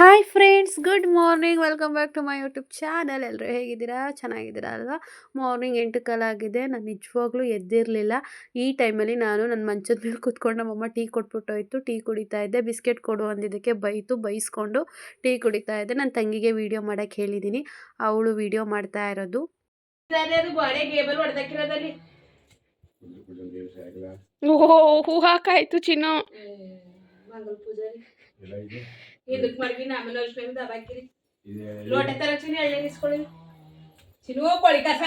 Hi friends good morning welcome back to my YouTube channel ಎಲ್ಲರೂ ಹೇಗಿದ್ದೀರಾ? ಚೆನ್ನಾಗಿದ್ದೀರಾ ಅಲ್ವಾ? ಮಾರ್ನಿಂಗ್ ಎಂಟು ಕಾಲಾಗಿದೆ ನಾನು ನಿಜವಾಗ್ಲೂ ಎದ್ದಿರಲಿಲ್ಲ. ಈ ಟೈಮಲ್ಲಿ ನಾನು ನನ್ನ ಮಂಚದ ಮೇಲೆ ಕೂತ್ಕೊಂಡು ನಮ್ಮಮ್ಮ ಟೀ ಕೊಟ್ಬಿಟ್ಟೋಯ್ತು ಟೀ ಕುಡಿತಾ ಇದ್ದೆ. ಬಿಸ್ಕೆಟ್ ಕೊಡು ಅಂದಿದ್ದಕ್ಕೆ ಬೈತು ಬೈಸ್ಕೊಂಡು ಟೀ ಕುಡಿತಾ ಇದ್ದೆ. ನನ್ನ ತಂಗಿಗೆ ವೀಡಿಯೋ ಮಾಡೋಕ್ಕೆ ಹೇಳಿದ್ದೀನಿ ಅವಳು ವೀಡಿಯೋ ಮಾಡ್ತಾ ಇರೋದು. ಓಹೋ ಹೂ ಹಾಕಾಯ್ತು ಚಿನ್ನು. ಮಂಗಲ್ ಪೂಜಾರಿ ಇದಕ್ ಮಡ್ಗಿನ ಆಮೇಲೆ ಅರ್ಶಿನ ದಬಾಕಿರಿ ಲೋಟ ತರ ಚಿನಿ ಎಳ್ಳೆ ಇಸ್ಕೊಳ್ಳಿ ಚಿನು ಕೋಳಿ ಕಸ.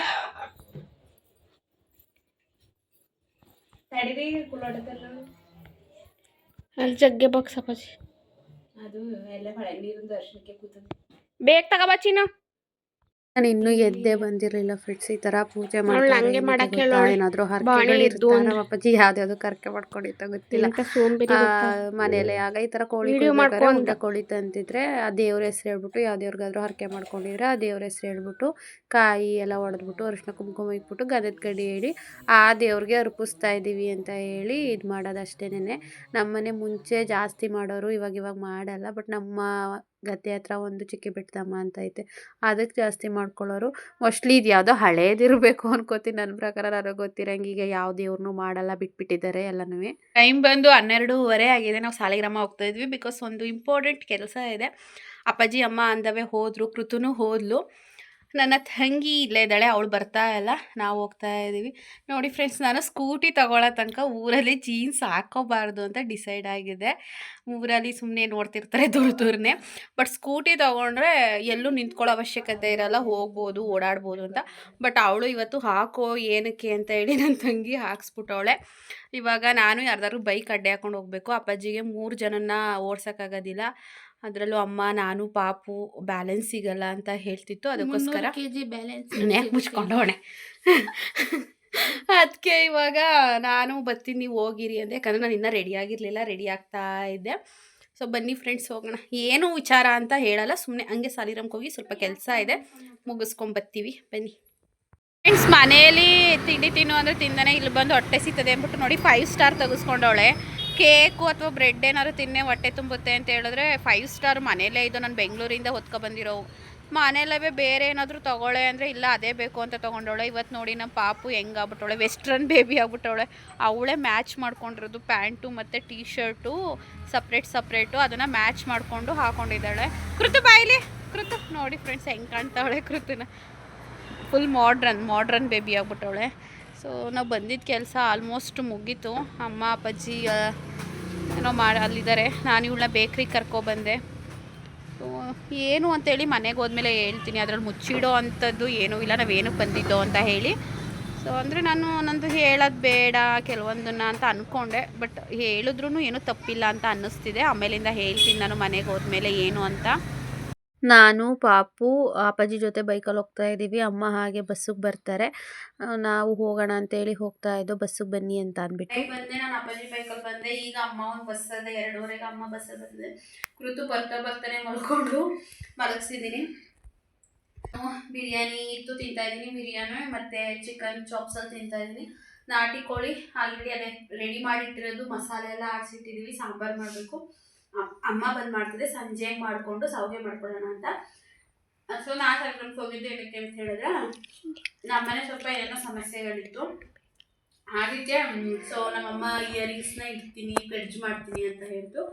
ತಡಿರಿ ಲೋಟ ತರ. ಅಲ್ಲಿ ಜಗ್ಗೆ ಬಾಕ್ಸ್ ಅಪ್ಪಾಜಿ. ಅದು ಎಲ್ಲ ಮಳೆ ನೀರಿಂದ ಅರ್ಶಿನಕ್ಕೆ ಕೂತದ ಬೇಗ ತಗೋಬಾ ಚಿನ್ನು ನಾನು ಇನ್ನೂ ಎದ್ದೆ ಬಂದಿರಲಿಲ್ಲ ಫ್ರೆಂಡ್ಸ್ ಈ ತರ ಪೂಜೆ ಮಾಡ್ತಾರೆ ಏನಾದ್ರು. ಅಪ್ಪಾಜಿ ಯಾವ್ದ್ಯಾವ್ದು ಕರ್ಕೆ ಮಾಡ್ಕೊಂಡಿತ್ತ ಗೊತ್ತಿಲ್ಲ. ಮನೇಲೆ ಆಗ ಈ ತರ ಕೋಳಿ. ಕೋಳಿ ತಂತಿದ್ರೆ ಆ ದೇವ್ರ ಹೆಸರು ಹೇಳ್ಬಿಟ್ಟು ಯಾವ ದೇವ್ರಿಗಾದ್ರೂ ಹರಕೆ ಮಾಡ್ಕೊಂಡಿದ್ರೆ ಆ ದೇವ್ರ ಹೆಸರು ಹೇಳ್ಬಿಟ್ಟು ಕಾಯಿ ಎಲ್ಲ ಹೊಡೆದ್ಬಿಟ್ಟು ಅರಿಶಿನ ಕುಂಕುಮ ಇಟ್ಬಿಟ್ಟು ಗದದ ಗಡಿ ಹೇಳಿ ಆ ದೇವ್ರಿಗೆ ಅರ್ಪಿಸ್ತಾ ಇದೀವಿ ಅಂತ ಹೇಳಿ ಇದು ಮಾಡೋದಷ್ಟೇನೆ ನಮ್ಮನೆ ಮುಂಚೆ ಜಾಸ್ತಿ ಮಾಡೋರು ಇವಾಗ ಇವಾಗ ಮಾಡಲ್ಲ ಬಟ್ ನಮ್ಮ ಗದ್ದೆ ಹತ್ರ ಒಂದು ಚಿಕ್ಕಿ ಬೆಟ್ಟದಮ್ಮ ಅಂತ ಐತೆ. ಅದಕ್ಕೆ ಜಾಸ್ತಿ ಮಾಡ್ಕೊಳ್ಳೋರು, ಮೋಸ್ಟ್ಲಿ ಇದು ಯಾವುದೋ ಹಳೇದಿರಬೇಕು ಅನ್ಕೋತೀನಿ ನನ್ನ ಪ್ರಕಾರ ನನಗೆ ಗೊತ್ತಿರಂಗೆ ಈಗ ಯಾವ ದೇವ್ರನ್ನೂ ಮಾಡಲ್ಲ, ಬಿಟ್ಬಿಟ್ಟಿದ್ದಾರೆ ಎಲ್ಲನೂ. ಟೈಮ್ ಬಂದು ಹನ್ನೆರಡೂವರೆ ಆಗಿದೆ, ನಾವು ಸಾಲಿಗ್ರಾಮ ಹೋಗ್ತಾ ಇದ್ವಿ ಬಿಕಾಸ್ ಒಂದು ಇಂಪಾರ್ಟೆಂಟ್ ಕೆಲಸ ಇದೆ. ಅಪ್ಪಾಜಿ, ಅಮ್ಮ ಅಂದವೇ ಹೋದರು, ಕೃತುನು ಹೋದ್ಲು. ನನ್ನ ತಂಗಿ ಇಲ್ಲೇ ಇದ್ದಾಳೆ, ಅವಳು ಬರ್ತಾ ಇಲ್ಲ. ನಾವು ಹೋಗ್ತಾ ಇದ್ದೀವಿ. ನೋಡಿ ಫ್ರೆಂಡ್ಸ್ ನಾನು ಸ್ಕೂಟಿ ತಗೊಳ್ಳೋ ತನಕ ಊರಲ್ಲಿ ಜೀನ್ಸ್ ಹಾಕೋಬಾರ್ದು ಅಂತ ಡಿಸೈಡ್ ಆಗಿದೆ ಊರಲ್ಲಿ ಸುಮ್ಮನೆ ನೋಡ್ತಿರ್ತಾರೆ ದೂರ ದೂರನೇ. ಬಟ್ ಸ್ಕೂಟಿ ತೊಗೊಂಡ್ರೆ ಎಲ್ಲೂ ನಿಂತ್ಕೊಳ್ಳೋ ಅವಶ್ಯಕತೆ ಇರಲ್ಲ, ಹೋಗ್ಬೋದು, ಓಡಾಡ್ಬೋದು ಅಂತ. ಬಟ್ ಅವಳು ಇವತ್ತು ಹಾಕೋ ಏನಕ್ಕೆ ಅಂತ ಹೇಳಿ ನನ್ನ ತಂಗಿ ಹಾಕ್ಸ್ಬಿಟ್ಟವಳೆ. ಇವಾಗ ನಾನು ಯಾರ್ದಾದ್ರು ಬೈಕ್ ಅಡ್ಡೆ ಹಾಕೊಂಡು ಹೋಗಬೇಕು. ಅಪ್ಪಾಜಿಗೆ ಮೂರು ಜನನ ಓಡ್ಸೋಕ್ಕಾಗೋದಿಲ್ಲ. ಅದರಲ್ಲೂ ಅಮ್ಮ ನಾನು ಪಾಪು ಬ್ಯಾಲೆನ್ಸ್ ಸಿಗಲ್ಲ ಅಂತ ಹೇಳ್ತಿತ್ತು. ಅದಕ್ಕೋಸ್ಕರ ಯಾಕೆ ಮುಚ್ಕೊಂಡವಣೆ ಅದಕ್ಕೆ ಇವಾಗ ನಾನು ಬರ್ತೀನಿ ನೀವು ಹೋಗಿರಿ ಅಂದೆ. ಯಾಕಂದರೆ ನಾನು ಇನ್ನೂ ರೆಡಿ ಆಗಿರಲಿಲ್ಲ ರೆಡಿ ಆಗ್ತಾ ಇದ್ದೆ. ಸೊ ಬನ್ನಿ ಫ್ರೆಂಡ್ಸ್ ಹೋಗೋಣ. ಏನು ವಿಚಾರ ಅಂತ ಹೇಳಲ್ಲ. ಸುಮ್ಮನೆ ಹಂಗೆ ಸಾಲಿರಾಮ್ಗೆ ಹೋಗಿ ಸ್ವಲ್ಪ ಕೆಲಸ ಇದೆ. ಮುಗಿಸ್ಕೊಂಬರ್ತೀವಿ ಬನ್ನಿ. ಫ್ರೆಂಡ್ಸ್ ಮನೆಯಲ್ಲಿ ತಿಂಡಿ ತಿನ್ನು ಅಂದರೆ ತಿಂದಾನೆ ಇಲ್ಲಿ ಬಂದು ಹೊಟ್ಟೆ ಸಿಗ್ತದೆ ಅಂದ್ಬಿಟ್ಟು ನೋಡಿ ಫೈವ್ ಸ್ಟಾರ್ ತೆಗೆಸ್ಕೊಂಡವಳೆ. ಕೇಕು ಅಥವಾ ಬ್ರೆಡ್ ಏನಾದ್ರು ತಿನ್ನೆ ಹೊಟ್ಟೆ ತುಂಬುತ್ತೆ ಅಂತ ಹೇಳಿದ್ರೆ ಫೈವ್ ಸ್ಟಾರ್ ಮನೇಲೇ ಇದು ನಾನು ಬೆಂಗಳೂರಿಂದ ಹೊತ್ಕೊ ಬಂದಿರೋ ಮನೇಲೇ ಬೇರೆ ಏನಾದರೂ ತೊಗೊಳೆ ಅಂದರೆ ಇಲ್ಲ, ಅದೇ ಬೇಕು ಅಂತ ತೊಗೊಂಡವಳೆ ಇವತ್ತು ನೋಡಿ ನಮ್ಮ ಪಾಪು ಹೆಂಗಾಗ್ಬಿಟ್ಟವಳೆ ವೆಸ್ಟ್ರನ್ ಬೇಬಿ ಆಗ್ಬಿಟ್ಟವಳೆ. ಅವಳೇ ಮ್ಯಾಚ್ ಮಾಡ್ಕೊಂಡಿರೋದು ಪ್ಯಾಂಟು ಮತ್ತು ಟೀ ಶರ್ಟು ಸಪ್ರೇಟ್ ಸಪ್ರೇಟು ಅದನ್ನು ಮ್ಯಾಚ್ ಮಾಡಿಕೊಂಡು ಹಾಕೊಂಡಿದ್ದಾಳೆ. ಕೃತು ಬಾಯಿಲಿ ಕೃತು, ನೋಡಿ ಫ್ರೆಂಡ್ಸ್ ಹೆಂಗೆ ಕಾಣ್ತಾವಳೆ ಕೃತನ. ಫುಲ್ ಮಾಡ್ರನ್ ಮಾಡ್ರನ್ ಬೇಬಿ ಆಗ್ಬಿಟ್ಟವಳೆ. ಸೊ ನಾವು ಬಂದಿದ್ದ ಕೆಲಸ ಆಲ್ಮೋಸ್ಟ್ ಮುಗೀತು. ಅಮ್ಮ, ಅಪ್ಪಾಜಿ ಏನೋ ಮಾಡಿ, ಅಲ್ಲಿದ್ದಾರೆ. ನಾನು ಇವಳನ್ನ ಬೇಕ್ರಿಗೆ ಕರ್ಕೊಬಂದೆ. ಸೊ, ಏನು ಅಂತೇಳಿ ಮನೆಗೆ ಹೋದ್ಮೇಲೆ ಹೇಳ್ತೀನಿ. ಅದರಲ್ಲಿ ಮುಚ್ಚಿಡೋ ಅಂಥದ್ದು ಏನೂ ಇಲ್ಲ. ನಾವೇನಕ್ಕೆ ಬಂದಿದ್ದೋ ಅಂತ ಹೇಳಿ. ಸೊ, ಅಂದರೆ ನಾನು ನಂದು ಹೇಳೋದು ಬೇಡ, ಕೆಲವೊಂದನ್ನ ಅಂತ ಅಂದ್ಕೊಂಡೆ ಬಟ್ ಹೇಳಿದ್ರೂ ಏನೂ ತಪ್ಪಿಲ್ಲ ಅಂತ ಅನ್ನಿಸ್ತಿದೆ. ಆಮೇಲಿಂದ ಹೇಳ್ತೀನಿ ನಾನು ಮನೆಗೆ ಹೋದ್ಮೇಲೆ ಏನು ಅಂತ. ನಾನು, ಪಾಪು, ಅಪ್ಪಾಜಿ ಜೊತೆ ಬೈಕಲ್ಲಿ ಹೋಗ್ತಾ ಇದ್ದೀವಿ. ಅಮ್ಮ ಹಾಗೆ ಬಸ್ಸಿಗೆ ಬರ್ತಾರೆ. ನಾವು ಹೋಗೋಣ ಅಂತೇಳಿ ಹೋಗ್ತಾ ಇದ್ದೋ, ಬಸ್ಸಿಗೆ ಬನ್ನಿ ಅಂತ ಅಂದ್ಬಿಟ್ಟು. ಬಂದೆ ನಾನು ಅಪ್ಪಾಜಿ ಬೈಕಲ್ಲಿ ಬಂದೆ. ಈಗ ಅಮ್ಮ ಒಂದು ಬಸ್ ಅದ, ಎರಡೂವರೆಗೆ ಅಮ್ಮ ಬಸ್ ಬಂದೆ ಕೃತು ಬರ್ತಾ ಬರ್ತಾನೆ ಮಲ್ಕೊಂಡು ಮಲಗಿಸಿದ್ದೀನಿ. ಬಿರಿಯಾನಿ ಇತ್ತು ತಿಂತಾ ಇದ್ದೀನಿ. ಬಿರಿಯಾನಿ, ಮತ್ತು ಚಿಕನ್ ಚಾಪ್ಸಲ್ಲಿ ತಿಂತಾ ಇದ್ದೀನಿ. ನಾಟಿ ಕೋಳಿ ಆಲ್ರೆಡಿ ಅದೇ ರೆಡಿ ಮಾಡಿಟ್ಟಿರೋದು. ಮಸಾಲೆ ಎಲ್ಲ ಆಡಿಸಿಟ್ಟಿದ್ದೀವಿ. ಸಾಂಬಾರು ಮಾಡಬೇಕು. ಅಮ್ಮ ಬಂದ್ ಮಾಡ್ತಿದ್ದೆ, ಸಂಜೆ ಮಾಡಿಕೊಂಡು ಸಾವಿಗೆ ಮಾಡ್ಕೊಳ್ಳೋಣ ಅಂತ. ಸೊ ನಾನು ಕಾರ್ಯಕ್ರಮಕ್ಕೆ ಹೋಗಿದ್ದೆ ಏನಕ್ಕೆ ಅಂತ ಹೇಳಿದ್ರೆ, ನಮ್ಮನೆ ಸ್ವಲ್ಪ ಏನೋ ಸಮಸ್ಯೆಗಳಿತ್ತು. ಅದಕ್ಕೆ ಸೊ ನಮ್ಮಮ್ಮ ಇಯರಿಂಗ್ಸ್ನ ಇಡ್ತೀನಿ ಪೆಡ್ಜ್ ಮಾಡ್ತೀನಿ ಅಂತ ಹೇಳ್ತು.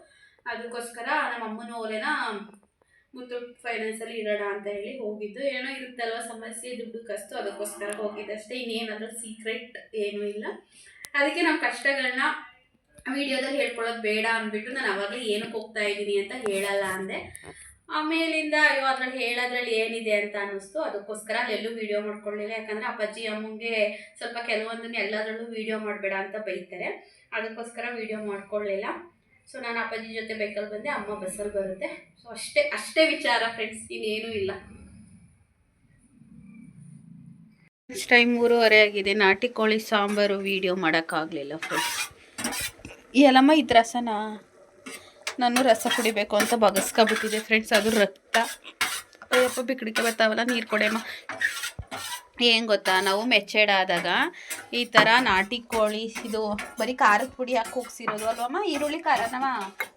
ಅದಕ್ಕೋಸ್ಕರ ನಮ್ಮಮ್ಮನ ಓಲೆನ ಮುತ್ತೂಟ್ ಫೈನಾನ್ಸಲ್ಲಿ ಇಡೋಣ ಅಂತ ಹೇಳಿ ಹೋಗಿದ್ದು. ಏನೋ ಇರುತ್ತಲ್ವ ಸಮಸ್ಯೆ, ದುಡ್ಡು ಕಷ್ಟ ಅದಕ್ಕೋಸ್ಕರ ಹೋಗಿದ್ದಷ್ಟೇ ಇನ್ನೇನಾದರೂ ಸೀಕ್ರೆಟ್ ಏನೂ ಇಲ್ಲ. ಅದಕ್ಕೆ ನಮ್ಮ ಕಷ್ಟಗಳನ್ನ ವಿಡಿಯೋದಲ್ಲಿ ಹೇಳ್ಕೊಳ್ಳೋದು ಬೇಡ ಅಂದ್ಬಿಟ್ಟು ನಾನು ಅವಾಗಲೇ ಏನಕ್ಕೆ ಹೋಗ್ತಾ ಇದ್ದೀನಿ ಅಂತ ಹೇಳಲ್ಲ ಅಂದೆ. ಆಮೇಲಿಂದ ಅಯ್ಯೋ, ಅದ್ರಲ್ಲಿ ಹೇಳೋದ್ರಲ್ಲಿ ಏನಿದೆ ಅಂತ ಅನ್ನಿಸ್ತು. ಅದಕ್ಕೋಸ್ಕರ ಅಲ್ಲೆಲ್ಲೂ ವೀಡಿಯೋ ಮಾಡ್ಕೊಳ್ಳಿಲ್ಲ. ಯಾಕಂದರೆ ಅಪ್ಪಾಜಿ, ಅಮ್ಮಂಗೆ ಸ್ವಲ್ಪ ಕೆಲವೊಂದನ್ನ ಎಲ್ಲದರಲ್ಲೂ ವೀಡಿಯೋ ಮಾಡಬೇಡ ಅಂತ ಬೈತಾರೆ. ಅದಕ್ಕೋಸ್ಕರ ವೀಡಿಯೋ ಮಾಡ್ಕೊಳ್ಳಿಲ್ಲ. ಸೊ ನಾನು ಅಪ್ಪಾಜಿ ಜೊತೆ ಬೈಕಲ್ಲಿ ಬಂದೆ, ಅಮ್ಮ ಬಸ್ಸಲ್ಲಿ ಬರುತ್ತೆ. ಸೊ ಅಷ್ಟೇ ಅಷ್ಟೇ ವಿಚಾರ ಫ್ರೆಂಡ್ಸ್ ಇನ್ನೇನೂ ಇಲ್ಲ. ಟೈಮ್ ಮೂರುವರೆ ಆಗಿದೆ. ನಾಟಿ ಕೋಳಿ ಸಾಂಬಾರು ವಿಡಿಯೋ ಮಾಡೋಕ್ಕಾಗಲಿಲ್ಲ ಫ್ರೆಂಡ್ಸ್ ಎಲ್ಲಮ್ಮ ಇದು ರಸನ ನಾನು ರಸ ಕುಡಿಬೇಕು ಅಂತ ಬಗಸ್ಕೊಬಿಟ್ಟಿದೆ ಫ್ರೆಂಡ್ಸ್ ಅದು ರಕ್ತ. ಅಯ್ಯಪ್ಪ ಬಿಕ್ಕಡಿಕೆ ಬರ್ತಾವಲ್ಲ ನೀರು ಕೊಡೆಮ್ಮ ಏನು ಗೊತ್ತಾ ನಾವು ಮೆಚ್ಚೆಡ್ ಆದಾಗ ಈ ಥರ ನಾಟಿ ಕೋಳಿ ಇದು ಬರೀ ಖಾರದ ಪುಡಿ ಹಾಕಿ ಕೂಗ್ಸಿರೋದು ಅಲ್ವಮ್ಮ ಈರುಳ್ಳಿ ಖಾರನವ?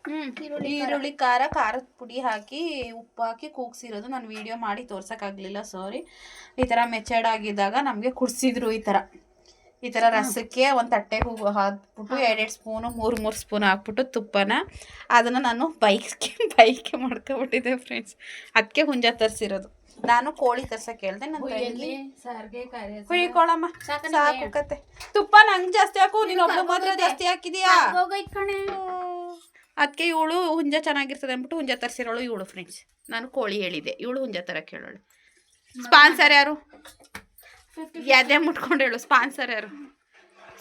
ಹ್ಞೂ ಈರುಳ್ಳಿ ಈರುಳ್ಳಿ ಖಾರ ಖಾರದ ಪುಡಿ ಹಾಕಿ ಉಪ್ಪು ಹಾಕಿ ಕೂಗ್ಸಿರೋದು. ನಾನು ವಿಡಿಯೋ ಮಾಡಿ ತೋರ್ಸೋಕ್ಕಾಗಲಿಲ್ಲ ಸಾರಿ ಈ ಥರ ಮೆಚ್ಚೆಡ್ ಆಗಿದ್ದಾಗ ನಮಗೆ ಕುಡಿಸಿದ್ರು ಈ ಥರ ಈ ಥರ ರಸಕ್ಕೆ ಒಂದು ತಟ್ಟೆಗೆ ಹೋಗು ಹಾಕ್ಬಿಟ್ಟು ಎರಡೆರಡು ಸ್ಪೂನು ಮೂರು ಮೂರು ಸ್ಪೂನ್ ಹಾಕ್ಬಿಟ್ಟು ತುಪ್ಪನ. ಅದನ್ನು ನಾನು ಬೈಕ್ಗೆ ಬೈಕ್ಗೆ ಮಾಡ್ಕೊಬಿಟ್ಟಿದ್ದೆ ಫ್ರೆಂಡ್ಸ್ ಅದಕ್ಕೆ ಹುಂಜ ತರಿಸಿರೋದು. ನಾನು ಕೋಳಿ ತರ್ಸಕ್ಕೆ ಹೇಳ್ದೆ ನನ್ನ ಸಾರ್ಗೆ ಕಾರ್ಯ ಸಾಕು ಕತೆ. ತುಪ್ಪ ನಂಗೆ ಜಾಸ್ತಿ ಹಾಕು ನೀನು ಮಾತ್ರ ಜಾಸ್ತಿ ಹಾಕಿದೀಯಾ? ಅದಕ್ಕೆ ಇವಳು ಹುಂಜ ಚೆನ್ನಾಗಿರ್ತದೆ ಅಂದ್ಬಿಟ್ಟು ಹುಂಜ ತರ್ಸಿರೋಳು ಇವಳು ಫ್ರೆಂಡ್ಸ್ ನಾನು ಕೋಳಿ ಹೇಳಿದೆ ಇವಳು ಹುಂಜ ತರಕ್ಕೆ ಹೇಳೋಳು. ಸ್ಪಾನ್ಸರ್ ಯಾರು? ಎದೆ ಮುಟ್ಕೊಂಡು ಹೇಳು ಸ್ಪಾನ್ಸರ್ ಯಾರು?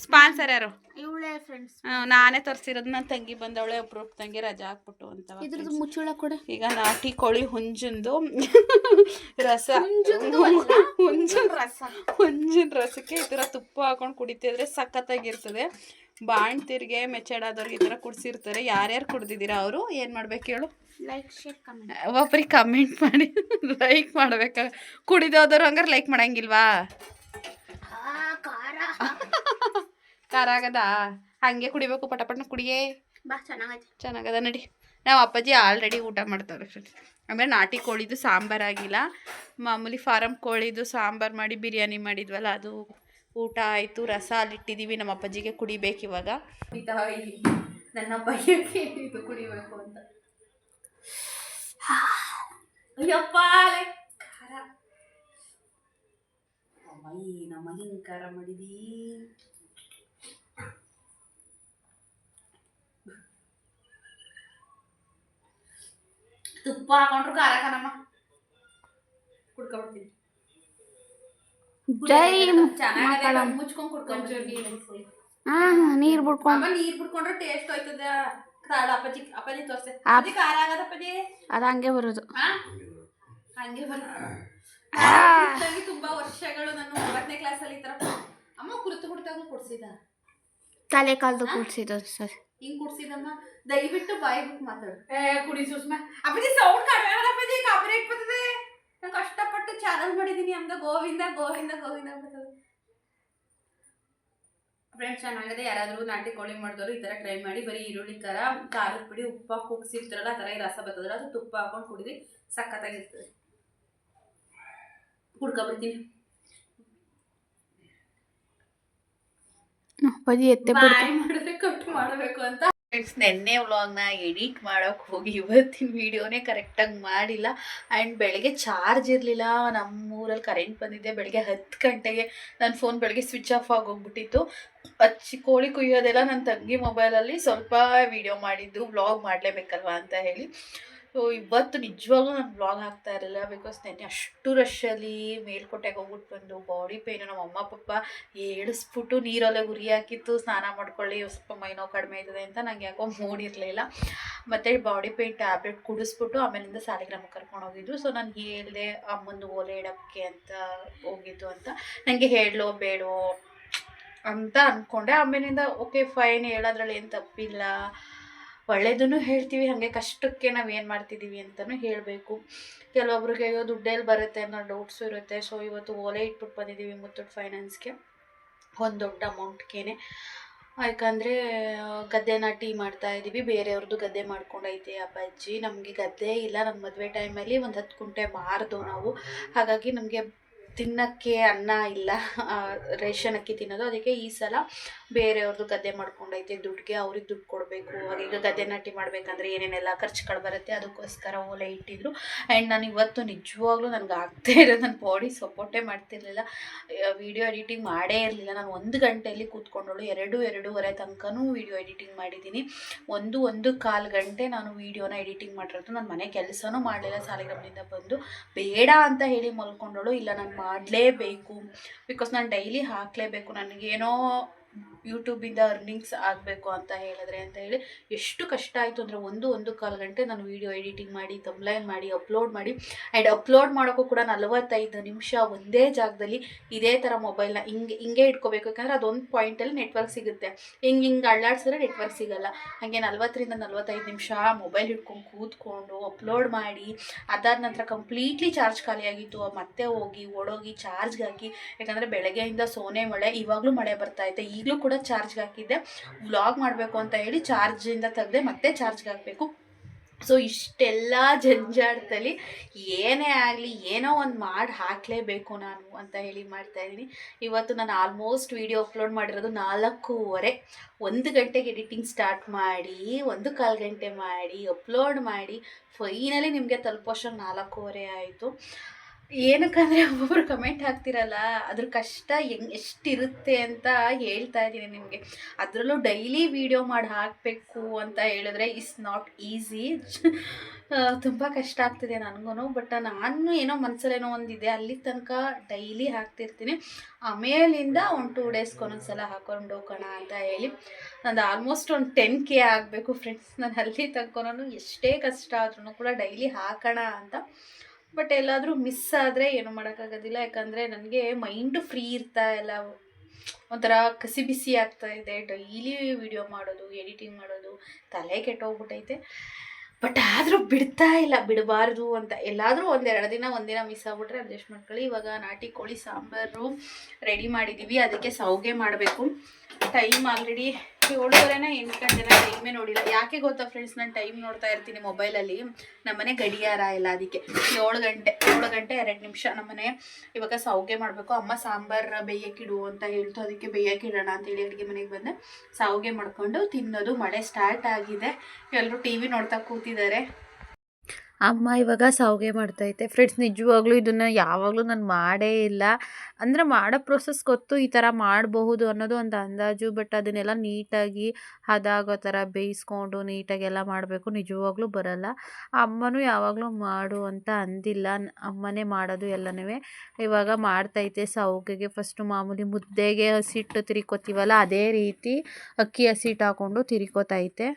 ಸ್ಪಾನ್ಸರ್ ಯಾರು? ಇವಳೆ ಫ್ರೆಂಡ್ಸ್ ನಾನೇ ತರಿಸಿರೋದು ನನ್ನ ತಂಗಿ ಬಂದವಳೆ ಒಬ್ರು ತಂಗಿ ರಜಾ ಹಾಕ್ಬಿಟ್ಟು ಅಂತ ಇದ್ರದ್ದು ಮುಚ್ಚಳ ಕೊಡ. ಈಗ ನಾಟಿ ಕೋಳಿ ಹುಂಜಂದು ರಸ. ಹುಂಜನ್ ರಸ. ಹುಂಜಿನ ರಸಕ್ಕೆ ಈ ಥರ ತುಪ್ಪ ಹಾಕೊಂಡು ಕುಡಿತಿದ್ರೆ ಸಖತ್ತಾಗಿರ್ತದೆ. ಬಾಣ್ತಿರ್ಗೆ ಮೆಚ್ಚಡಾದವ್ರಿಗೆ ಈ ಥರ ಕುಡಿಸಿರ್ತಾರೆ. ಯಾರ್ಯಾರು ಕುಡ್ದಿದ್ದೀರಾ ಅವರು? ಏನು ಮಾಡ್ಬೇಕು ಹೇಳು? ಲೈಕ್ ಶೇರ್ ಕಮೆಂಟ್ ಒಬ್ಬರಿಗೆ ಕಮೆಂಟ್ ಮಾಡಿ ಲೈಕ್ ಮಾಡ್ಬೇಕ? ಕುಡಿದೋದವ್ರು ಹಂಗಾರೆ ಲೈಕ್ ಮಾಡಂಗಿಲ್ವಾ? ಖಾರ. ಖಾರ ಆಗದ? ಹಂಗೆ ಕುಡಿಬೇಕು ಪಟ ಪಟ್ನ ಕುಡಿಯೇ? ಬಾ ಚೆನ್ನಾಗೈತೆ. ಚೆನ್ನಾಗದ ನಡಿ. ನಾವು ಅಪ್ಪಾಜಿ ಆಲ್ರೆಡಿ ಊಟ ಮಾಡ್ತಾರೆ ಫ್ರೆಂಡ್ಸ್ ಆಮೇಲೆ ನಾಟಿ ಕೋಳಿದು ಸಾಂಬಾರ್ ಆಗಿಲ್ಲ. ಮಾಮೂಲಿ ಫಾರಮ್ ಕೋಳಿದು ಸಾಂಬಾರು ಮಾಡಿ ಬಿರಿಯಾನಿ ಮಾಡಿದ್ವಲ್ಲ ಅದು. ಊಟ ಆಯಿತು, ರಸ ಅಲ್ಲಿಟ್ಟಿದ್ದೀವಿ ನಮ್ಮ ಅಪ್ಪಾಜಿಗೆ ಕುಡಿಬೇಕು ಇವಾಗ. ನನ್ನ ಬೈಯಕ್ಕೆ ಇದು ಕುಡಿಬೇಕು ಅಂತ. ಅಯ್ಯಪ್ಪ ಖಾರ. ಅಮ್ಮಯ್ಯ ನಮ್ಮ ಹಿಂಗೆ ಖಾರ ಮಾಡಿದೀ. ತುಪ್ಪ ಹಾಕೊಂಡ್ರು ಖಾರ, ಖಾರಮ್ಮ. ಕುಡ್ಕೊಬಿಡ್ತೀನಿ ಜೈ ಚೆನ್ನಾಗಿದೆ ಮಕ್ಕಳಮ್ಮ. ಮುಚ್ಕೊಂಡ್ ಕುಡ್ಕೊಂಡ್ಬಿಡ್ತೀನಿ ಹಾ ನೀರ್ ಬಿಡ್ಕೊಂಡು ಅಮ್ಮ ನೀರ್ ಬಿಡ್ಕೊಂಡ್ರೆ ಟೇಸ್ಟ್ ಹೋಯ್ತದ. ಕಾಳ ಅಪ್ಪಾಜಿ ಅಪ್ಪಾಜಿ ತೋರ್ಸೆ. ಅದಿ ಖಾರ ಆಗದ ಅಪ್ಪಾಜಿ? ಅದು ಹಂಗೆ ಬರೋದು. ಹಾ? ಹಂಗೆ ಬರ ತುಂಬಾ ವರ್ಷಗಳು ನಾನು ಒಂಬತ್ತನೇ ಕ್ಲಾಸಲ್ಲಿ ಈ ತರ ಅಮ್ಮ ಕುರ್ತು ಕುಡಿತಾಗ ಕುಡ್ಸಿದ. ತಲೆ ಕಾಲ್ದು ಕುಡ್ಸಿದ ಸರ್. ಹಿಂಗ್ ಕುಡ್ಸಿದಮ್ಮ. ದಯವಿಟ್ಟು ಬಾಯಿ ಬಿಟ್ಟು ಮಾತಾಡು. ಏ ಕುಡಿ ಸುಷ್ಮಾ. ಅಪ್ಪಾಜಿ ಸೌಂಡ್ ಕಡಿಮೆ ಅಪ್ಪಜಿ ಅಪ್ಪಾಜಿ ಕಾಪರೇಟ್ ಬರ್ತದೆ. ನಾನು ಕಷ್ಟಪಟ್ಟು ಚಾನಲ್ ಮಾಡಿದ್ದೀನಿ ಅಂದ ಗೋವಿಂದ ಗೋವಿಂದ ಗೋವಿಂದ ಬರ್ತದೆ ಫ್ರೆಂಡ್ಸ್ ಚೆನ್ನಾಗಿದೆ ಯಾರಾದರೂ ನಾಟಿ ಕೋಳಿ ಮಾಡಿದವರು ಈ ಥರ ಟ್ರೈ ಮಾಡಿ ಬರೀ ಈರುಳ್ಳಿ ಥರ ಖಾರದ ಪುಡಿ ಉಪ್ಪು ಕುಗ್ಸಿರ್ತಾರಲ್ಲ ಆ ಥರ ಈ ರಸ ಬರ್ತದಲ್ಲ ಅದು ತುಪ್ಪ ಹಾಕೊಂಡು ಕುಡಿದು ಸಖತ್ತಾಗಿರ್ತದೆ. ಕುಡ್ಕೊಬಿಡ್ತೀನಿ ಮಾಡಿದ್ರೆ ಕಟ್ ಮಾಡಬೇಕು ಅಂತ. ಫ್ರೆಂಡ್ಸ್ ನೆನ್ನೆ ವ್ಲಾಗ್ನ ಎಡಿಟ್ ಮಾಡೋಕೆ ಹೋಗಿ ಇವತ್ತಿನ ವೀಡಿಯೋನೇ ಕರೆಕ್ಟಾಗಿ ಮಾಡಿಲ್ಲ. ಆ್ಯಂಡ್ ಬೆಳಗ್ಗೆ ಚಾರ್ಜ್ ಇರಲಿಲ್ಲ. ನಮ್ಮೂರಲ್ಲಿ ಕರೆಂಟ್ ಬಂದಿದ್ದೆ ಬೆಳಗ್ಗೆ ಹತ್ತು ಗಂಟೆಗೆ ನನ್ನ ಫೋನ್ ಬೆಳಗ್ಗೆ ಸ್ವಿಚ್ ಆಫ್ ಆಗೋಗ್ಬಿಟ್ಟಿತ್ತು ಹಚ್ಚಿ ಕೋಳಿ ಕುಯ್ಯೋದೆಲ್ಲ ನನ್ನ ತಂಗಿ ಮೊಬೈಲಲ್ಲಿ ಸ್ವಲ್ಪ ವೀಡಿಯೋ ಮಾಡಿದ್ದು ವ್ಲಾಗ್ ಮಾಡಲೇಬೇಕಲ್ವಾ ಅಂತ ಹೇಳಿ. ಸೊ ಇವತ್ತು ನಿಜವಾಗ್ಲೂ ನಾನು ಬ್ಲಾಗ್ ಹಾಕ್ತಾ ಇರಲಿಲ್ಲ ಬಿಕಾಸ್ ನೆನ್ನೆ ಅಷ್ಟು ರಶ್ಶಲ್ಲಿ ಮೇಲ್ಕೋಟೆಗೆ ಹೋಗ್ಬಿಟ್ಟು ಬಂದು ಬಾಡಿ ಪೇಯ್ನು ನಮ್ಮ ಅಮ್ಮ ಪಪ್ಪ ಏಳಿಸ್ಬಿಟ್ಟು ನೀರಲ್ಲೇ ಉರಿ ಹಾಕಿತ್ತು. ಸ್ನಾನ ಮಾಡ್ಕೊಳ್ಳಿ ಸ್ವಲ್ಪ ಮೈನೋ ಕಡಿಮೆ ಆಯ್ತದೆ ಅಂತ ನಂಗೆ ಯಾಕೋ ಮೂಡಿರಲಿಲ್ಲ. ಮತ್ತು ಬಾಡಿ ಪೇಯ್ನ್ ಟ್ಯಾಬ್ಲೆಟ್ ಕುಡಿಸ್ಬಿಟ್ಟು ಆಮೇಲಿಂದ ಸಾಲಿಗ್ರಾಮಕ್ಕೆ ಕರ್ಕೊಂಡು ಹೋಗಿದ್ದು. ಸೊ ನಾನು ಹೇಳಿದೆ, ಅಮ್ಮಂದು ಓಲೆ ಇಡೋಕ್ಕೆ ಅಂತ ಹೋಗಿದ್ದು ಅಂತ. ನನಗೆ ಹೇಳೋ ಬೇಡೋ ಅಂತ ಅಂದ್ಕೊಂಡೆ ಆಮೇಲಿಂದ ಓಕೆ ಫೈನ್ ಹೇಳೋದ್ರಲ್ಲಿ ಏನು ತಪ್ಪಿಲ್ಲ. ಒಳ್ಳೇದನ್ನು ಹೇಳ್ತೀವಿ, ಹಾಗೆ ಕಷ್ಟಕ್ಕೆ ನಾವು ಏನು ಮಾಡ್ತಿದ್ದೀವಿ ಅಂತಲೂ ಹೇಳಬೇಕು. ಕೆಲವೊಬ್ರಿಗೆ ಅಯ್ಯೋ ದುಡ್ಡೆಲ್ಲಿ ಬರುತ್ತೆ ಅನ್ನೋ ಡೌಟ್ಸು ಇರುತ್ತೆ. ಸೊ ಇವತ್ತು ಓಲೆ ಇಟ್ಬಿಟ್ಟು ಬಂದಿದ್ದೀವಿ ಮುತ್ತೂಟ್ ಫೈನಾನ್ಸ್ಗೆ ಒಂದು ದೊಡ್ಡ ಅಮೌಂಟ್ಗೇನೆ ಯಾಕಂದರೆ ಗದ್ದೆ ನಾಟಿ ಮಾಡ್ತಾ ಇದ್ದೀವಿ ಬೇರೆಯವ್ರದ್ದು ಗದ್ದೆ ಮಾಡ್ಕೊಂಡೈತೆ ಅಪ್ಪಾಜಿ ನಮಗೆ ಗದ್ದೆ ಇಲ್ಲ. ನಮ್ಮ ಮದುವೆ ಟೈಮಲ್ಲಿ ಒಂದು ಹತ್ತು ಕುಂಟೆ ಮಾರ್ದು ನಾವು. ಹಾಗಾಗಿ ನಮಗೆ ತಿನ್ನೋಕ್ಕೆ ಅನ್ನ ಇಲ್ಲ ರೇಷನ್ ಅಕ್ಕಿ ತಿನ್ನೋದು, ಅದಕ್ಕೆ ಈ ಸಲ ಬೇರೆಯವ್ರದ್ದು ಗದ್ದೆ ಮಾಡ್ಕೊಂಡೈತೆ, ದುಡ್ಡಿಗೆ ಅವ್ರಿಗೆ ದುಡ್ಡು ಕೊಡಬೇಕು ಈಗ ಗದ್ದೆ ನಾಟಿ ಮಾಡಬೇಕಂದ್ರೆ ಏನೇನೆಲ್ಲ ಖರ್ಚುಗಳು ಬರುತ್ತೆ, ಅದಕ್ಕೋಸ್ಕರ ಓಲೆ ಇಟ್ಟಿದ್ರು. ಆ್ಯಂಡ್ ನಾನು ಇವತ್ತು ನಿಜವಾಗ್ಲೂ ನನಗೆ ಆಗ್ತಾ ಇರೋದು ನನ್ನ ಬಾಡಿ ಸಪೋರ್ಟೇ ಮಾಡ್ತಿರ್ಲಿಲ್ಲ. ವಿಡಿಯೋ ಎಡಿಟಿಂಗ್ ಮಾಡೇ ಇರಲಿಲ್ಲ. ನಾನು ಒಂದು ಗಂಟೆಯಲ್ಲಿ ಕೂತ್ಕೊಂಡಳು, ಎರಡು, ಎರಡೂವರೆ ತನಕನೂ ವಿಡಿಯೋ ಎಡಿಟಿಂಗ್ ಮಾಡಿದ್ದೀನಿ. ಒಂದು ಒಂದು ಕಾಲು ಗಂಟೆ ನಾನು ವಿಡಿಯೋನ ಎಡಿಟಿಂಗ್ ಮಾಡಿರೋದು. ನನ್ನ ಮನೆ ಕೆಲಸನೂ ಮಾಡಲಿಲ್ಲ ಸಾಲಿಗ್ರಾಮದಿಂದ ಬಂದು. ಬೇಡ ಅಂತ ಹೇಳಿ ಮಲ್ಕೊಂಡಳು, ಇಲ್ಲ, ನಾನು ಮಾಡಲೇಬೇಕು. ಬಿಕಾಸ್ ನಾನು ಡೈಲಿ ಹಾಕಲೇಬೇಕು. ನನಗೇನೋ ಯೂಟ್ಯೂಬಿಂದ ಅರ್ನಿಂಗ್ಸ್ ಆಗಬೇಕು ಅಂತ ಹೇಳಿದ್ರೆ ಅಂತ ಹೇಳಿ ಎಷ್ಟು ಕಷ್ಟ ಆಯಿತು ಅಂದರೆ ಒಂದು ಒಂದು ಕಾಲು ಗಂಟೆ ನಾನು ವೀಡಿಯೋ ಎಡಿಟಿಂಗ್ ಮಾಡಿ ತಂಬ್ಲೈನ್ ಮಾಡಿ ಅಪ್ಲೋಡ್ ಮಾಡಿ ಆ್ಯಂಡ್ ಅಪ್ಲೋಡ್ ಮಾಡೋಕ್ಕೂ ಕೂಡ ನಲವತ್ತೈದು ನಿಮಿಷ ಒಂದೇ ಜಾಗದಲ್ಲಿ ಇದೇ ಥರ ಮೊಬೈಲ್ನ ಹಿಂಗೆ ಹಿಂಗೆ ಇಟ್ಕೋಬೇಕು. ಯಾಕಂದರೆ ಅದೊಂದು ಪಾಯಿಂಟಲ್ಲಿ ನೆಟ್ವರ್ಕ್ ಸಿಗುತ್ತೆ. ಹಿಂಗೆ ಹಿಂಗೆ ಅಳ್ಳಾಡ್ಸಿದ್ರೆ ನೆಟ್ವರ್ಕ್ ಸಿಗಲ್ಲ. ಹಾಗೆ ನಲ್ವತ್ತರಿಂದ ನಲ್ವತ್ತೈದು ನಿಮಿಷ ಮೊಬೈಲ್ ಹಿಡ್ಕೊಂಡು ಕೂತ್ಕೊಂಡು ಅಪ್ಲೋಡ್ ಮಾಡಿ, ಅದಾದ ನಂತರ ಕಂಪ್ಲೀಟ್ಲಿ ಚಾರ್ಜ್ ಖಾಲಿಯಾಗಿತ್ತು ಮತ್ತೆ ಹೋಗಿ, ಓಡೋಗಿ ಚಾರ್ಜ್ಗೆ ಹಾಕಿ. ಯಾಕಂದರೆ ಬೆಳಗ್ಗೆಯಿಂದ ಸೋನೆ ಮಳೆ, ಇವಾಗಲೂ ಮಳೆ ಬರ್ತಾ ಐತೆ. ಈಗಲೂ ಕೂಡ ಚಾರ್ಜ್ಗೆ ಹಾಕಿದ್ದೆ. ವ್ಲಾಗ್ ಮಾಡಬೇಕು ಅಂತ ಹೇಳಿ ಚಾರ್ಜಿಂದ ತೆಗೆದೆ ಮತ್ತೆ ಚಾರ್ಜ್ಗೆ ಹಾಕಬೇಕು. ಸೊ ಇಷ್ಟೆಲ್ಲ ಜಂಜಾಟದಲ್ಲಿ ಏನೇ ಆಗಲಿ ಏನೋ ಒಂದು ಮಾಡಿ ಹಾಕಲೇಬೇಕು ನಾನು ಅಂತ ಹೇಳಿ ಮಾಡ್ತಾ ಇದ್ದೀನಿ. ಇವತ್ತು ನಾನು ಆಲ್ಮೋಸ್ಟ್ ವೀಡಿಯೋ ಅಪ್ಲೋಡ್ ಮಾಡಿರೋದು ನಾಲ್ಕೂವರೆ. ಒಂದು ಗಂಟೆಗೆ ಎಡಿಟಿಂಗ್ ಸ್ಟಾರ್ಟ್ ಮಾಡಿ, ಒಂದು ಕಾಲು ಗಂಟೆ ಮಾಡಿ ಅಪ್ಲೋಡ್ ಮಾಡಿ ಫೈನಲಿ ನಿಮಗೆ ತಲುಪೋಷ್ಟು ನಾಲ್ಕೂವರೆ ಆಯಿತು. ಏನಕ್ಕಂದರೆ ಒಬ್ಬೊಬ್ರು ಕಮೆಂಟ್ ಹಾಕ್ತಿರಲ್ಲ, ಅದ್ರ ಕಷ್ಟ ಹೆಂಗ್ ಎಷ್ಟಿರುತ್ತೆ ಅಂತ ಹೇಳ್ತಾ ಇದ್ದೀನಿ ನಿಮಗೆ. ಅದರಲ್ಲೂ ಡೈಲಿ ವೀಡಿಯೋ ಮಾಡಿ ಹಾಕಬೇಕು ಅಂತ ಹೇಳಿದ್ರೆ ಇಸ್ ನಾಟ್ ಈಸಿ ತುಂಬ ಕಷ್ಟ ಆಗ್ತಿದೆ ನನಗೂ ಬಟ್ ನಾನು ಏನೋ ಮನಸ್ಸಲ್ಲೇನೋ ಒಂದಿದೆ, ಅಲ್ಲಿ ತನಕ ಡೈಲಿ ಹಾಕ್ತಿರ್ತೀನಿ. ಆಮೇಲಿಂದ ಒಂದು ಟೂ ಡೇಸ್ಗೆ ಒಂದೊಂದ್ಸಲ ಹಾಕೊಂಡು ಹೋಗೋಣ ಅಂತ ಹೇಳಿ. ನಂದು ಆಲ್ಮೋಸ್ಟ್ ಒಂದು ಟೆನ್ ಕೆ ಆಗಬೇಕು ಫ್ರೆಂಡ್ಸ್ ನಾನು ಅಲ್ಲಿ ತನಕನೂ ಎಷ್ಟೇ ಕಷ್ಟ ಆದ್ರೂ ಕೂಡ ಡೈಲಿ ಹಾಕೋಣ ಅಂತ. ಬಟ್ ಎಲ್ಲಾದರೂ ಮಿಸ್ ಆದರೆ ಏನು ಮಾಡೋಕ್ಕಾಗೋದಿಲ್ಲ. ಯಾಕಂದರೆ ನನಗೆ ಮೈಂಡು ಫ್ರೀ ಇರ್ತಾ ಇಲ್ಲ. ಒಂಥರ ಕಸಿ ಬಿಸಿ ಆಗ್ತಾ ಇದೆ. ಡೈಲಿ ವಿಡಿಯೋ ಮಾಡೋದು ಎಡಿಟಿಂಗ್ ಮಾಡೋದು, ತಲೆ ಕೆಟ್ಟೋಗ್ಬಿಟ್ಟೈತೆ. ಬಟ್ ಆದರೂ ಬಿಡ್ತಾ ಇಲ್ಲ. ಬಿಡಬಾರ್ದು ಅಂತ. ಎಲ್ಲಾದರೂ ಒಂದೆರಡು ದಿನ, ಒಂದಿನ ಮಿಸ್ ಆಗ್ಬಿಟ್ರೆ ಅಡ್ಜಸ್ಟ್ ಮಾಡ್ಕೊಳ್ಳಿ. ಇವಾಗ ನಾಟಿ, ಕೋಳಿ, ಸಾಂಬಾರು ರೆಡಿ ಮಾಡಿದ್ದೀವಿ ಅದಕ್ಕೆ ಸೌಗೆ ಮಾಡಬೇಕು. ಟೈಮ್ ಆಲ್ರೆಡಿ ಏಳುವರೆನ ಎಂಟು ಗಂಟೆನ ಟೈಮೇ ನೋಡಿಲ್ಲ. ಯಾಕೆ ಗೊತ್ತಾ ಫ್ರೆಂಡ್ಸ್ ನಾನು ಟೈಮ್ ನೋಡ್ತಾ ಇರ್ತೀನಿ ಮೊಬೈಲಲ್ಲಿ ನಮ್ಮನೆ ಗಡಿಯಾರ ಇಲ್ಲ ಅದಕ್ಕೆ. ಏಳು ಗಂಟೆ ಏಳು ಗಂಟೆ ಎರಡು ನಿಮಿಷ ನಮ್ಮನೆ ಇವಾಗ ಸೌಗೆ ಮಾಡಬೇಕು. ಅಮ್ಮ ಸಾಂಬಾರು ಬೇಯಕ್ಕಿಡು ಅಂತ ಹೇಳ್ತು. ಅದಕ್ಕೆ ಬೇಯಕ್ಕಿಡೋಣ ಅಂತೇಳಿ ಅಡುಗೆ ಮನೆಗೆ ಬಂದೆ. ಸಾವ್ಗೆ ಮಾಡ್ಕೊಂಡು ತಿನ್ನೋದು ಮಳೆ ಸ್ಟಾರ್ಟ್ ಆಗಿದೆ. ಎಲ್ಲರೂ ಟಿ ವಿ ನೋಡ್ತಾ ಕೂತಿದ್ದಾರೆ. ಅಮ್ಮ ಇವಾಗ ಸಾವಿಗೆ ಮಾಡ್ತೈತೆ. ಫ್ರೆಂಡ್ಸ್, ನಿಜವಾಗ್ಲೂ ಇದನ್ನು ಯಾವಾಗಲೂ ನಾನು ಮಾಡೇ ಇಲ್ಲ. ಅಂದರೆ ಮಾಡೋ ಪ್ರೊಸೆಸ್ ಗೊತ್ತು ಈ ಥರ ಮಾಡಬಹುದು ಅನ್ನೋದು ಒಂದು ಅಂದಾಜು ಬಟ್ ಅದನ್ನೆಲ್ಲ ನೀಟಾಗಿ ಹದಾಗೋ ಥರ ಬೇಯಿಸ್ಕೊಂಡು ನೀಟಾಗಿ ಎಲ್ಲ ಮಾಡಬೇಕು ನಿಜವಾಗ್ಲೂ ಬರಲ್ಲ. ಅಮ್ಮನೂ ಯಾವಾಗಲೂ ಮಾಡು ಅಂತ ಅಂದಿಲ್ಲ. ಅಮ್ಮನೇ ಮಾಡೋದು ಎಲ್ಲನೂ ಇವಾಗ ಮಾಡ್ತೈತೆ ಸೌಗೆಗೆ. ಫಸ್ಟು ಮಾಮೂಲಿ ಮುದ್ದೆಗೆ ಹಸಿಟ್ಟು ತಿರ್ಕೋತೀವಲ್ಲ, ಅದೇ ರೀತಿ ಅಕ್ಕಿ ಹಸಿಟ್ಟು ಹಾಕ್ಕೊಂಡು ತಿರ್ಕೋತೈತೆ.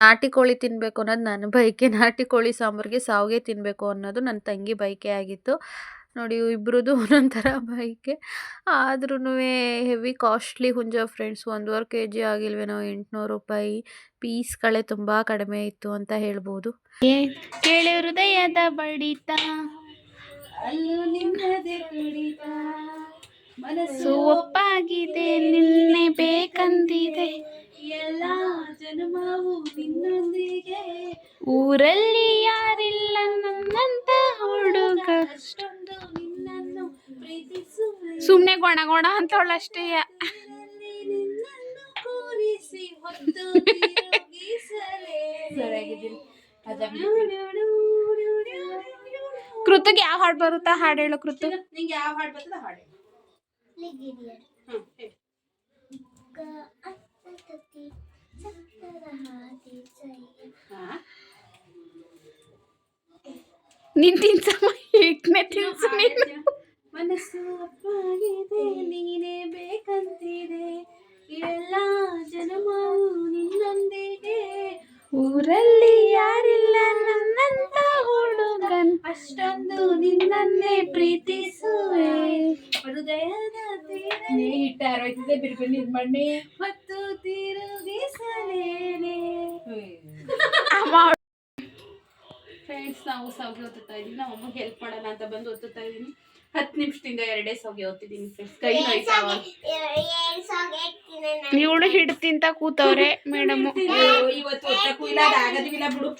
ನಾಟಿ ಕೋಳಿ ತಿನ್ನಬೇಕು ಅನ್ನೋದು ನನ್ನ ಬಯಕೆ. ನಾಟಿ ಕೋಳಿ ಸಾಂಬಾರಿಗೆ ಸಾವಿಗೆ ತಿನ್ನಬೇಕು ಅನ್ನೋದು ನನ್ನ ತಂಗಿ ಬಯಕೆ ಆಗಿತ್ತು. ನೋಡಿ ಇಬ್ರದ್ದು ಒಂದೊಂದು ಥರ ಬಯಕೆ. ಆದ್ರೂ ಹೆವಿ ಕಾಸ್ಟ್ಲಿ ಹುಂಜ ಫ್ರೆಂಡ್ಸ್, ಒಂದೂವರೆ ಕೆ ಜಿ ಆಗಿಲ್ವೇನೋ ಎಂಟುನೂರು ರೂಪಾಯಿ. ಪೀಸ್ಗಳೇ ತುಂಬ ಕಡಿಮೆ ಇತ್ತು ಅಂತ ಹೇಳ್ಬೋದು. ಕೇಳಿ ಹೃದಯದ ಬಡಿತ. ಮನಸ್ಸು ಒಪ್ಪಾಗಿದೆ, ನಿನ್ನೆ ಬೇಕಂದಿದೆ ಎಲ್ಲ ಜನ್ಮವು ನಿನ್ನೊಂದಿಗೆ. ಊರಲ್ಲಿ ಯಾರಿಲ್ಲ ನನ್ನಂತ ಹುಡುಗ. ಅಷ್ಟೊಂದು ನಿನ್ನನ್ನು ಪ್ರೀತಿಸುವೆ. ಸುಮ್ಮನೆ ಗೊಣ ಗೊಣ ಅಂತವಳಷ್ಟೇ ತೀರಲ್ಲಿ ನಿನ್ನನ್ನು ಕೂರಿಸಿ ಹೊತ್ತು ತಿರುಗಿಸಲೇ. ಸರಿಯಾಗಿದ್ದೀನಿ ಕೃತಿಗೆ ಯಾವ ಹಾಡು ಬರುತ್ತಾ? ಹಾಡು ಹೇಳು ಕೃತು. ನಿಂಗೆ ಯಾವ ಹಾಡು ಬರ್ತದ ಹಾಡು ಹ್ಮ್ ನಿನ್ ತಿನ್ಸಮ್ಮ ಹಿಟ್ನೆ ತಿನ್ಸು ನೀನು. ಮನಸ್ಸು ಆಗಿದೆ ನೀನೇ ಬೇಕಂತಿದೆ. ಎಲ್ಲ ಜನಮವು ನಿನ್ನೊಂದಿಗೆ. ಊರಲ್ಲಿ ಯಾರಿಲ್ಲ ನನ್ನಂತ ಹುಡುಗನ್. ಅಷ್ಟೊಂದು ನಿನ್ನನ್ನೇ ಪ್ರೀತಿಸುವೆ ಹಿಟ್ಟಾರೋಯ್ತಿದೆ ಬಿರ್ಬಿರ್ನಿ ಇದು ಮಾಡಿ ಮತ್ತು ತಿರುಗಿಸಲೇನೆ. ಫ್ರೆಂಡ್ಸ್ ನಾವು ಸೌಗೆ ಒತ್ತುತ್ತಾ ಇದ್ದೀವಿ. ನಾವು ಅಮ್ಮಗೆ ಹೆಲ್ಪ್ ಮಾಡೋಣ ಅಂತ ಬಂದು ಒತ್ತುತ್ತಾ ಇದ್ದೀನಿ. ಹತ್ತು ನಿಮಿಷದಿಂದ ಎರಡೇ ಸೌಗೆ ಓದ್ತಿದ್ದೀನಿ ಫ್ರೆಂಡ್ಸ್ ಕೈ ನೋಯ್ತಾವ ಇವಳು ಹಿಡ್ ತಿಂತ ಕೂತವ್ರೆ ಮೇಡಮ್ ಇವತ್ತು ಒತ್ತಕ್ಕೂ ಇಲ್ಲ ಅದು ಆಗೋದಿಲ್ಲ ಬಿಡು.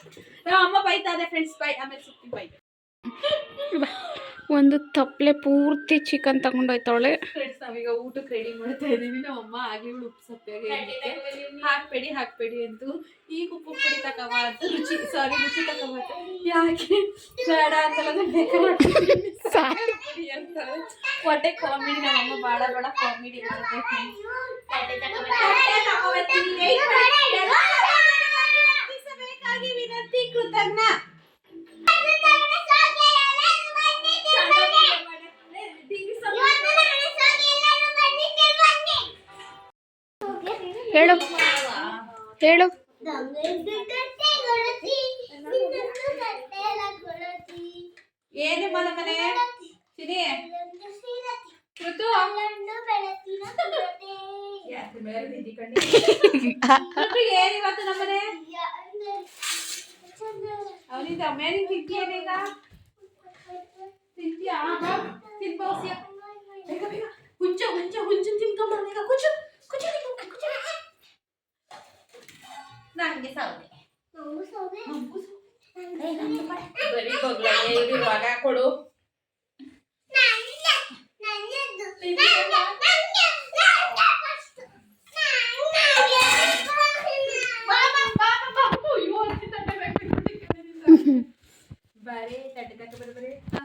ನಮ್ಮ ಅಮ್ಮ ಬೈತಾ ಇದೆ ಫ್ರೆಂಡ್ಸ್ ಬೈ ಆಮೇಲೆ ಸುತ್ತಿ ಬೈ. ಒಂದು ತಪ್ಪಲೆ ಪೂರ್ತಿ ಚಿಕನ್ ತಗೊಂಡೋಯ್ತವಳೆ ನಾವೀಗ ಊಟಕ್ಕೆ ರೆಡಿ ಮಾಡ್ತಾ ಇದೀವಿ ನಮ್ಮ ಅಮ್ಮ ಆಗಿ ಉಪ್ಪು ಸಪ್ಪೆಗೆ ಹಾಕ್ಬೇಡಿ ಹಾಕ್ಬೇಡಿ ಅಂತ ಈಗ ಉಪ್ಪು ಪುಡಿ ತಕವ ಅಂತ ರುಚಿ ಸಾರಿ ರುಚಿ ತಕವ. ಯಾಕೆ? ಬೇಡ ಅಂತಲ್ಲ. ಸಾರಿ ಅಂತ. ಹೊಟ್ಟೆ ಕಾಮಿಡಿ ನಮ್ಮ ಅಮ್ಮ ಭಾಳ ಭಾಳ ಕಾಮಿಡಿ ವಿನಂತಿ friends. ಹೇಳು ಹೇಳು ಏನು ಮನೆ ಸಿನಿ ಋತು ಏನು ಇವತ್ತು ನಮ್ಮನೆ ಅವನಿಂದ ಮೇಲಿನ ತಿಂತೀಯೇನೀಗ ತಿಂತೀಯಾ ತಿನ್ಬೋಸಿಯ ಬೇಗ ಬೇಗ ಹುಂಚ ಹುಂಚ ಹುಂಚನ್ ತಿನ್ಕೊಂಬ ಬೇಗ ಕುಚು ಕುಚು ನಂಗೆ ಸಾವ್ದೆ ನಂಗೂ ಸಾವ್ದೆ. ಏ, ನಂಗೂ ಮಾಡು. ಬರೀ ಬಗ್ಲಾಗೆ ಇರುವಾಗ ಕೊಡು ಬರೀ ತಟ್ಟೆ ತಕ್ಕ ಬರೀ ಬರೀ ಹಾ.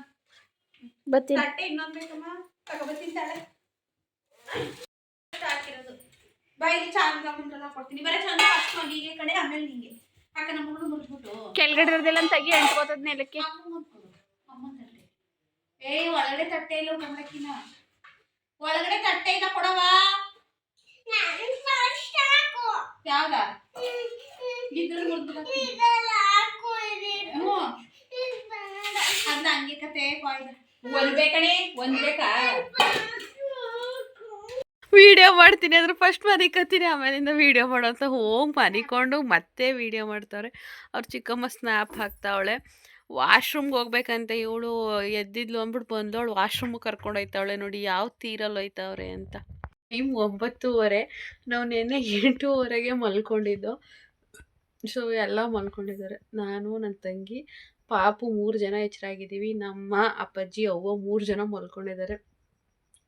ಬತ್ತೀನಿ ತಟ್ಟೆ ಇನ್ನೊಂದ್ ಬೇಕಮ್ಮ ತಗೊಬತ್ತೀನಿ ತಾಳೆ ಹಾಕಿರೋದು ಬಾಯಿಲಿ ಚಂದ ಮುಂದೆಲ್ಲ ಕೊಡ್ತೀನಿ ಬರೀ ಚಂದ ಫಸ್ಟ್ ಮಗಿಗೆ ಕಡೆ ಆಮೇಲೆ ನಿಂಗೆ ಅಕ್ಕ ನಮ್ಮ ಹುಡುಗ ಕೆಳಗಡೆ ಇರೋದೆಲ್ಲ ತೆಗಿ ಅಂಟ್ಕೋತದ ನೆಲಕ್ಕೆ ಏಯ್ ಒಳಗಡೆ ತಟ್ಟೆ ಇಲ್ಲ ಕಮಲಕ್ಕಿನ ಒಳಗಡೆ ತಟ್ಟೆ ಇಲ್ಲ ಕೊಡವಾ. ಯಾವ್ದ? ಇದ್ರ ಮುರ್ದು ಹ್ಞೂ. ಅದ್ನ ಹಂಗೆ ಕತೆ ಒಂದ್ ಬೇಕಣೆ ಒಂದ್ ಬೇಕಾ? ವಿಡಿಯೋ ಮಾಡ್ತೀನಿ ಅಂದ್ರೆ ಫಸ್ಟ್ ಮನಿಕತ್ತೀನಿ ಆಮೇಲಿಂದ ವಿಡಿಯೋ ಮಾಡೋ ಅಂತ ಹೋಗಿ ಮನಿಕೊಂಡು ಮತ್ತೆ ವಿಡಿಯೋ ಮಾಡ್ತಾವ್ರೆ. ಅವ್ರ ಚಿಕ್ಕಮ್ಮ ಸ್ನ್ಯಾಪ್ ಹಾಕ್ತಾವಳೆ. ವಾಶ್ರೂಮ್ಗೆ ಹೋಗ್ಬೇಕಂತ ಇವಳು ಎದ್ದಿದ್ಲು ಅಂದ್ಬಿಟ್ಟು ಬಂದವಳು ವಾಶ್ರೂಮಿಗೆ ಕರ್ಕೊಂಡು ಹೋಯ್ತಾವಳೆ ನೋಡಿ ಯಾವ ತೀರಲ್ಲಿ ಹೋಯ್ತಾವ್ರೆ ಅಂತ. ಟೈಮ್ ಒಂಬತ್ತೂವರೆ, ನಾವು ನಿನ್ನೆ ಎಂಟೂವರೆಗೆ ಮಲ್ಕೊಂಡಿದ್ದು. ಸೊ ಎಲ್ಲ ಮಲ್ಕೊಂಡಿದ್ದಾರೆ. ನಾನು ನನ್ನ ತಂಗಿ, ಪಾಪು ಮೂರು ಜನ ಎಚ್ಚರಾಗಿದ್ದೀವಿ ನಮ್ಮ ಅಪ್ಪಾಜಿ, ಅವ್ವ ಮೂರು ಜನ ಮಲ್ಕೊಂಡಿದ್ದಾರೆ.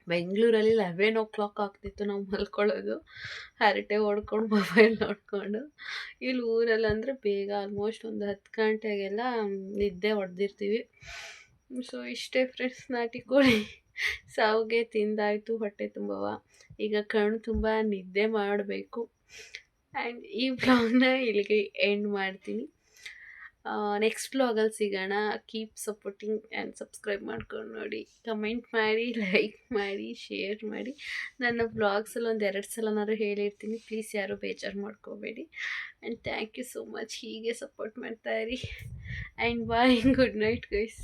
ಬೆಂಗಳೂರಲ್ಲಿ ಲೆವೆನ್ ಓ ಕ್ಲಾಕ್ ಆಗ್ತಿತ್ತು ನಾವು ಮಲ್ಕೊಳ್ಳೋದು. ಹರಟೆ ಹೊಡ್ಕೊಂಡು ಮೊಬೈಲ್ ನೋಡಿಕೊಂಡು. ಇಲ್ಲಿ ಊರಲ್ಲಿ ಅಂದರೆ ಬೇಗ ಆಲ್ಮೋಸ್ಟ್ ಒಂದು ಹತ್ತು ಗಂಟೆಗೆಲ್ಲ ನಿದ್ದೆ ಹೊಡೆದಿರ್ತೀವಿ. ಸೊ ಇಷ್ಟೇ ಫ್ರೆಂಡ್ಸ್ ನಾಟಿ ಕೋಳಿ. ಸಾವಿಗೆ ತಿಂದಾಯಿತು, ಹೊಟ್ಟೆ ತುಂಬವ ಈಗ ಕಣ್ಣು ತುಂಬ ನಿದ್ದೆ ಮಾಡಬೇಕು. ಆ್ಯಂಡ್ ಈ ಬ್ಲಾಗ್ನ ಇಲ್ಲಿಗೆ ಎಂಡ್ ಮಾಡ್ತೀನಿ. ನೆಕ್ಸ್ಟ್ ವ್ಲಾಗಲ್ಲಿ ಸಿಗೋಣ. ಕೀಪ್ ಸಪೋರ್ಟಿಂಗ್ ಆ್ಯಂಡ್ ಸಬ್ಸ್ಕ್ರೈಬ್ ಮಾಡ್ಕೊಂಡು ನೋಡಿ. ಕಮೆಂಟ್ ಮಾಡಿ ಲೈಕ್ ಮಾಡಿ ಶೇರ್ ಮಾಡಿ. ನನ್ನ ವ್ಲಾಗ್ಸಲ್ಲಿ ಒಂದು ಎರಡು ಸಲನಾದ್ರು ಹೇಳಿರ್ತೀನಿ. ಪ್ಲೀಸ್ ಯಾರೂ ಬೇಜಾರು ಮಾಡ್ಕೋಬೇಡಿ. And thank you so much ಹೀಗೆ support ಮಾಡ್ತಾಯಿರಿ and bye good night guys